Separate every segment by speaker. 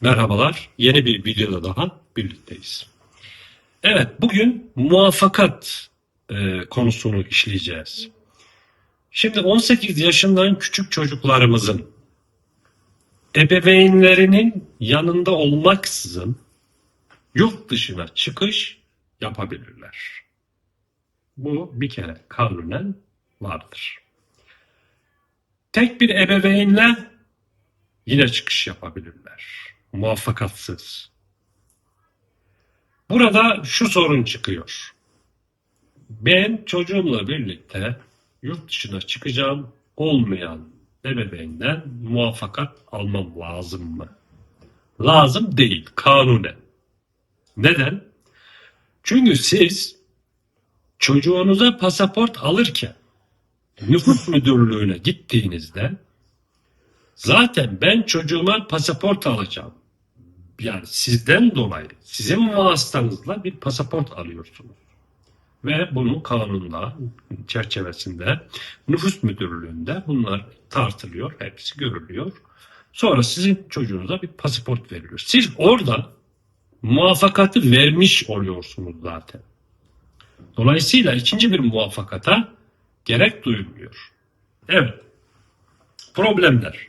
Speaker 1: Merhabalar, yeni bir videoda daha birlikteyiz. Evet, bugün muvaffakat e, konusunu işleyeceğiz. Şimdi 18 yaşından küçük çocuklarımızın ebeveynlerinin yanında olmaksızın yurt dışına çıkış yapabilirler. Bu bir kere kanunen vardır. Tek bir ebeveynle yine çıkış yapabilirler. Muvaffakatsız. Burada şu sorun çıkıyor. Ben çocuğumla birlikte yurt dışına çıkacağım olmayan ebeveynden muvaffakat almam lazım mı? Lazım değil, kanunen. Neden? Çünkü siz çocuğunuza pasaport alırken nüfus müdürlüğüne gittiğinizde zaten ben çocuğuma pasaport alacağım. Yani sizden dolayı sizin vasıtanızla bir pasaport alıyorsunuz. Ve bunun kanunla çerçevesinde nüfus müdürlüğünde bunlar tartılıyor, hepsi görülüyor. Sonra sizin çocuğunuza bir pasaport veriliyor. Siz orada muvaffakatı vermiş oluyorsunuz zaten. Dolayısıyla ikinci bir muvaffakata gerek duyulmuyor. Evet. Problemler.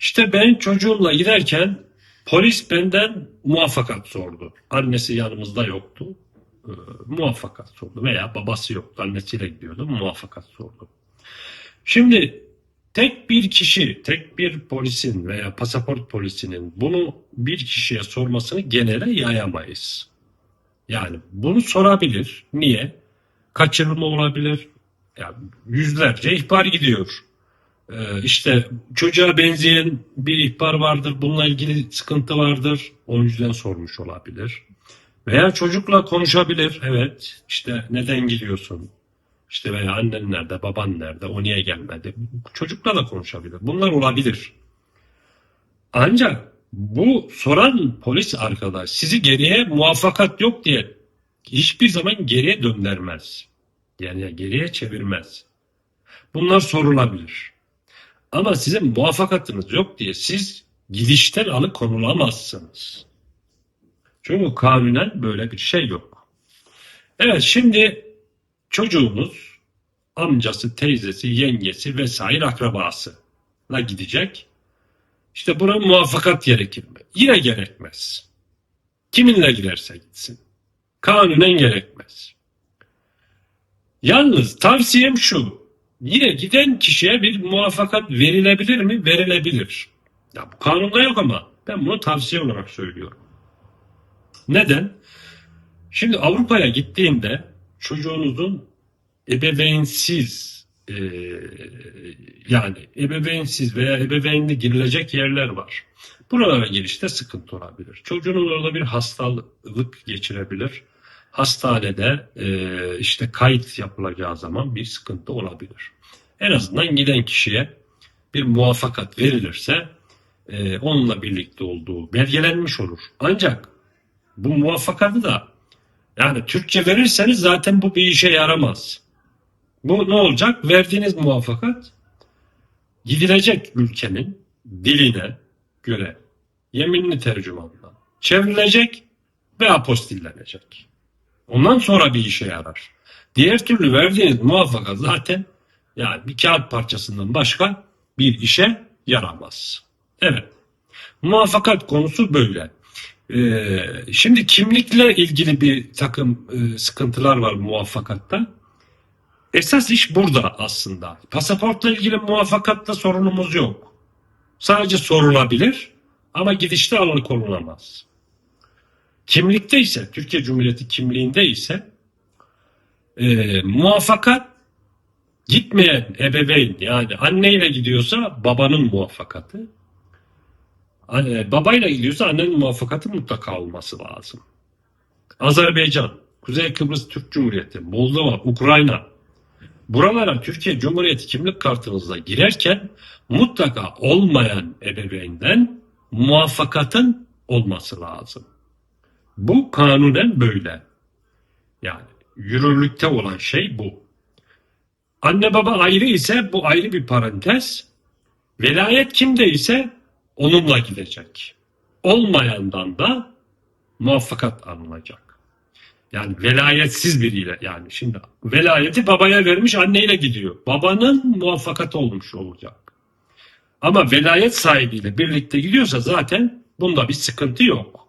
Speaker 1: İşte ben çocuğumla giderken polis benden muvaffakat sordu. Annesi yanımızda yoktu. Ee, muvaffakat sordu veya babası yoktu. Annesiyle gidiyordu. Muvaffakat sordu. Şimdi tek bir kişi, tek bir polisin veya pasaport polisinin bunu bir kişiye sormasını genele yayamayız. Yani bunu sorabilir. Niye? Kaçırılma olabilir. Yani yüzlerce ihbar gidiyor. Ee, işte çocuğa benzeyen bir ihbar vardır. Bununla ilgili sıkıntı vardır. O yüzden sormuş olabilir. Veya çocukla konuşabilir. Evet işte neden gidiyorsun? İşte veya annen nerede, baban nerede, o niye gelmedi? Çocukla da konuşabilir. Bunlar olabilir. Ancak bu soran polis arkadaş sizi geriye muvaffakat yok diye hiçbir zaman geriye döndürmez. Yani geriye çevirmez. Bunlar sorulabilir. Ama sizin muvaffakatınız yok diye siz gidişten alıkonulamazsınız. Çünkü kanunen böyle bir şey yok. Evet şimdi çocuğunuz amcası, teyzesi, yengesi vesaire akrabasına gidecek. İşte buna muvaffakat gerekir mi? Yine gerekmez. Kiminle giderse gitsin. Kanunen gerekmez. Yalnız tavsiyem şu. Yine giden kişiye bir muvaffakat verilebilir mi? Verilebilir. Ya bu kanunda yok ama ben bunu tavsiye olarak söylüyorum. Neden? Şimdi Avrupa'ya gittiğinde çocuğunuzun ebeveynsiz e, yani ebeveynsiz veya ebeveynli girilecek yerler var. Buralara girişte sıkıntı olabilir. Çocuğunuz orada bir hastalık geçirebilir. Hastanede e, işte kayıt yapılacağı zaman bir sıkıntı olabilir. En azından giden kişiye bir muvaffakat verilirse e, onunla birlikte olduğu belgelenmiş olur. Ancak bu muvaffakatı da yani Türkçe verirseniz zaten bu bir işe yaramaz. Bu ne olacak? Verdiğiniz muvaffakat gidilecek ülkenin diline göre yeminli tercümanla çevrilecek ve apostillenecek. Ondan sonra bir işe yarar. Diğer türlü verdiğiniz muvaffakat zaten yani bir kağıt parçasından başka bir işe yaramaz. Evet. Muvaffakat konusu böyle. Ee, şimdi kimlikle ilgili bir takım e, sıkıntılar var muvaffakatta. Esas iş burada aslında. Pasaportla ilgili muvaffakatta sorunumuz yok. Sadece sorulabilir ama gidişte alıkonulamaz. Kimlikte ise, Türkiye Cumhuriyeti kimliğinde ise e, muvaffakat gitmeyen ebeveyn yani anneyle gidiyorsa babanın muvaffakatı, Anne, babayla gidiyorsa annenin muvaffakatı mutlaka olması lazım. Azerbaycan, Kuzey Kıbrıs Türk Cumhuriyeti, Moldova, Ukrayna. Buralara Türkiye Cumhuriyeti kimlik kartınızla girerken mutlaka olmayan ebeveynden muvaffakatın olması lazım. Bu kanunen böyle. Yani yürürlükte olan şey bu. Anne baba ayrı ise bu ayrı bir parantez. Velayet kimde ise onunla gidecek. olmayandan da muvaffakat alınacak. Yani velayetsiz biriyle yani şimdi velayeti babaya vermiş anneyle gidiyor. Babanın muvaffakat olmuş olacak. Ama velayet sahibiyle birlikte gidiyorsa zaten bunda bir sıkıntı yok.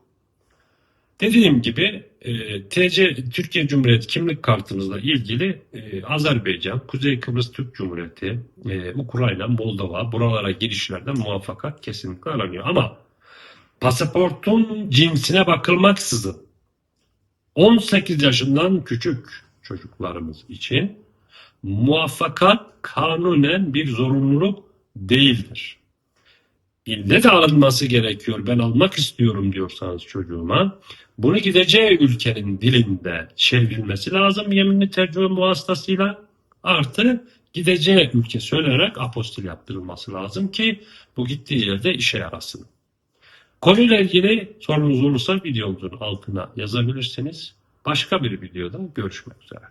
Speaker 1: Dediğim gibi e, TC Türkiye Cumhuriyeti kimlik kartınızla ilgili e, Azerbaycan, Kuzey Kıbrıs Türk Cumhuriyeti, e, Ukrayna, Moldova buralara girişlerde muvaffakat kesinlikle aranıyor. Ama pasaportun cinsine bakılmaksızın 18 yaşından küçük çocuklarımız için muvaffakat kanunen bir zorunluluk değildir. İlle de alınması gerekiyor. Ben almak istiyorum diyorsanız çocuğuma bunu gideceği ülkenin dilinde çevrilmesi lazım yeminli tercüme vasıtasıyla. Artı gideceği ülke söyleyerek apostil yaptırılması lazım ki bu gittiği yerde işe yarasın. Konuyla ilgili sorunuz olursa videomuzun altına yazabilirsiniz. Başka bir videoda görüşmek üzere.